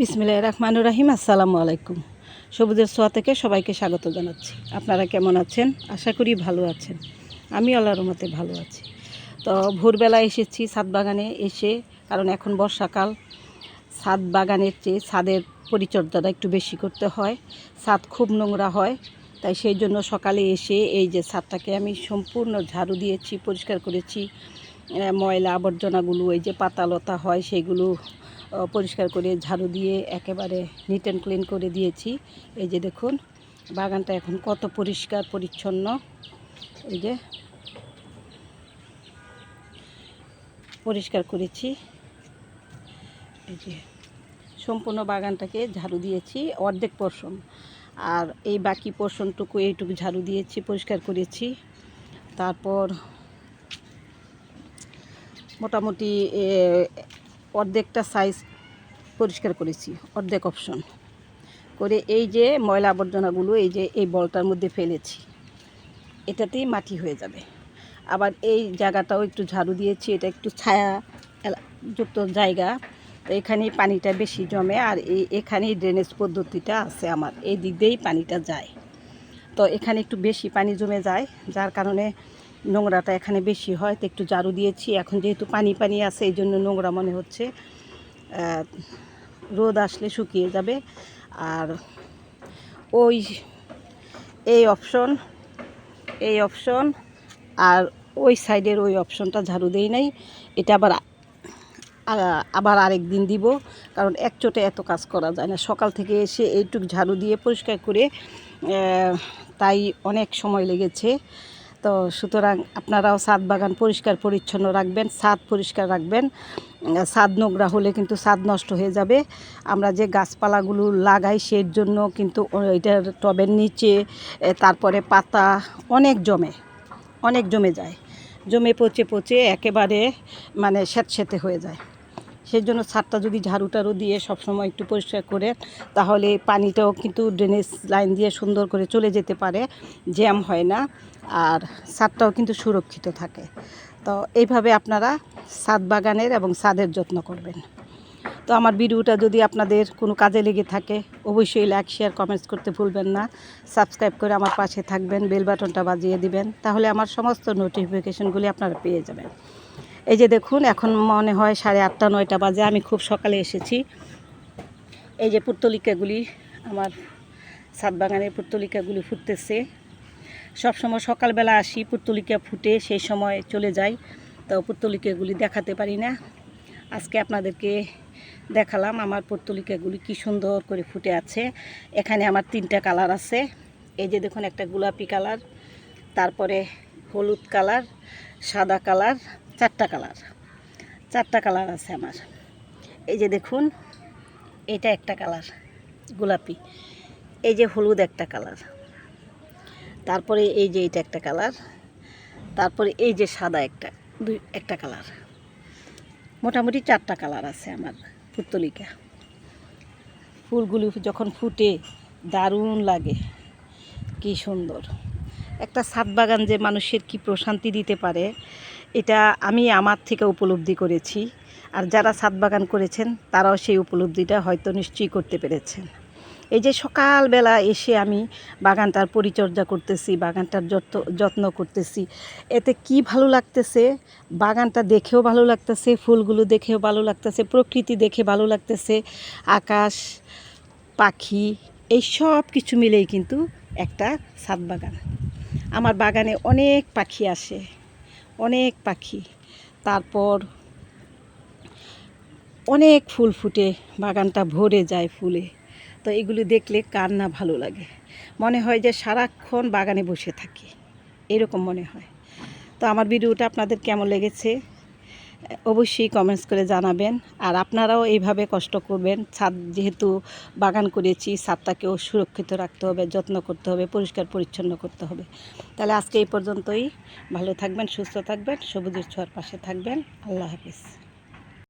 বিসমিল্লাহ রহমানুর রাহিম, আসসালামু আলাইকুম। সবুজের সোয়া থেকে সবাইকে স্বাগত জানাচ্ছি। আপনারা কেমন আছেন? আশা করি ভালো আছেন। আমি আল্লাহর মতে ভালো আছি। তো ভোরবেলা এসেছি ছাদ বাগানে এসে, কারণ এখন বর্ষাকাল। ছাদ বাগানের চেয়ে ছাদের পরিচর্যাটা একটু বেশি করতে হয়। ছাদ খুব নোংরা হয়, তাই সেই জন্য সকালে এসে এই যে ছাদটাকে আমি সম্পূর্ণ ঝাড়ু দিয়েছি, পরিষ্কার করেছি। ময়লা আবর্জনাগুলো এই যে পাতালতা হয়, সেগুলো পরিষ্কার করে ঝাড়ু দিয়ে একেবারে নিট অ্যান্ড ক্লিন করে দিয়েছি। এই যে দেখুন, বাগানটা এখন কত পরিষ্কার, পরিচ্ছন্ন। এই যে পরিষ্কার করেছি। এই যে সম্পূর্ণ বাগানটাকে ঝাড়ু দিয়েছি, অর্ধেক পোর্শন আর এই বাকি পোর্শনটুকু এইটুকু ঝাড়ু দিয়েছি, পরিষ্কার করেছি। তারপর মোটামুটি অর্ধেকটা সাইজ পরিষ্কার করেছি, অর্ধেক অপশন করে এই যে ময়লা আবর্জনাগুলো এই যে এই বলটার মধ্যে ফেলেছি, এটাতেই মাটি হয়ে যাবে। আবার এই জায়গাটাও একটু ঝাড়ু দিয়েছি, এটা একটু ছায়া যুক্ত জায়গা। তো এখানেই পানিটা বেশি জমে আর এই, এখানেই ড্রেনেজ পদ্ধতিটা আছে আমার। এই দিক দিয়েই পানিটা যায়। তো এখানে একটু বেশি পানি জমে যায়, যার কারণে নোংরাটা এখানে বেশি হয়, তো একটু ঝাড়ু দিয়েছি। এখন যেহেতু পানি পানি আছে, এই জন্য নোংরা মনে হচ্ছে। রোদ আসলে শুকিয়ে যাবে। আর ওই, এই অপশন এই অপশন, আর ওই সাইডের ওই অপশনটা ঝাড়ু দেই নাই। এটা আবার আবার আরেক দিন দিব, কারণ এক চোটে এত কাজ করা যায় না। সকাল থেকে এসে এইটুক ঝাড়ু দিয়ে পরিষ্কার করে তাই অনেক সময় লেগেছে। তো সুতরাং আপনারাও ছাদ বাগান পরিষ্কার, পরিচ্ছন্ন রাখবেন ছাদ পরিষ্কার রাখবেন। ছাদ নোংরা হলে কিন্তু ছাদ নষ্ট হয়ে যাবে। আমরা যে গাছপালাগুলো লাগাই সেই জন্য কিন্তু এটার টবের নিচে তারপরে পাতা অনেক জমে অনেক জমে যায়। জমে পচে পচে একেবারে মানে স্যাঁতস্যাঁতে হয়ে যায়। সেই জন্য ছাদটা যদি ঝাড়ু টাড়ু দিয়ে সবসময় একটু পরিষ্কার করে, তাহলে পানিটাও কিন্তু ড্রেনেজ লাইন দিয়ে সুন্দর করে চলে যেতে পারে জ্যাম হয় না, আর ছাদটাও কিন্তু সুরক্ষিত থাকে। তো এইভাবে আপনারা ছাদ বাগানের এবং ছাদের যত্ন করবেন। তো আমার ভিডিওটা যদি আপনাদের কোনো কাজে লেগে থাকে, অবশ্যই লাইক শেয়ার কমেন্টস করতে ভুলবেন না। সাবস্ক্রাইব করে আমার পাশে থাকবেন বেল বাটনটা বাজিয়ে দিবেন, তাহলে আমার সমস্ত নোটিফিকেশনগুলি আপনারা পেয়ে যাবেন। এই যে দেখুন, এখন মনে হয় সাড়ে আটটা, নয়টা বাজে। আমি খুব সকালে এসেছি। এই যে পুত্তলিকাগুলি আমার ছাদ বাগানের পুত্তলিকাগুলি ফুটতেছে। সবসময় সকালবেলা আসি পুত্তলিকা ফুটে সেই সময় চলে যাই। তো পুত্তলিকাগুলি দেখাতে পারি না। আজকে আপনাদেরকে দেখালাম আমার পুত্তলিকাগুলি কি সুন্দর করে ফুটে আছে। এখানে আমার তিনটা কালার আছে। এই যে দেখুন, একটা গোলাপি কালার, তারপরে হলুদ কালার, সাদা কালার চারটা কালার চারটা কালার আছে আমার। এই যে দেখুন, এটা একটা কালার, গোলাপি। এই যে হলুদ একটা কালার। তারপরে এই যে এটা একটা কালার, তারপরে এই যে সাদা একটা, দুই, একটা কালার। মোটামুটি চারটা কালার আছে আমার পুত্তলিকা। ফুলগুলি যখন ফুটে, দারুণ লাগে। কি সুন্দর। একটা ছাদ বাগান যে মানুষের কি প্রশান্তি দিতে পারে এটা আমি আমার থেকে উপলব্ধি করেছি। আর যারা ছাদ বাগান করেছেন, তারাও সেই উপলব্ধিটা হয়তো নিশ্চয়ই করতে পেরেছেন। এই যে সকালবেলা এসে আমি বাগানটার পরিচর্যা করতেছি, বাগানটার যত্ন যত্ন করতেছি, এতে কি ভালো লাগতেছে? বাগানটা দেখেও ভালো লাগতেছে, ফুলগুলো দেখেও ভালো লাগতেছে, প্রকৃতি দেখে ভালো লাগতেছে, আকাশ, পাখি, এই সব কিছু মিলেই কিন্তু একটা ছাদ বাগান। আমার বাগানে অনেক পাখি আসে। অনেক পাখি। তারপর অনেক ফুল ফুটে, বাগানটা ভরে যায় ফুলে। তো এগুলি দেখলে কার না ভালো লাগে। মনে হয় যে সারাক্ষণ বাগানে বসে থাকি। এরকম মনে হয়। তো আমার ভিডিওটা আপনাদের কেমন লেগেছে? অবশ্যই কমেন্টস করে জানাবেন। আর আপনারাও এইভাবে কষ্ট করবেন। ছাদ যেহেতু বাগান করেছি, ছাদটাকেও সুরক্ষিত রাখতে হবে, যত্ন করতে হবে, পরিষ্কার পরিচ্ছন্ন করতে হবে। তাহলে আজকে এই পর্যন্তই। ভালো থাকবেন, সুস্থ থাকবেন, সবুজের ছোঁয়ার পাশে থাকবেন। আল্লাহ হাফিজ।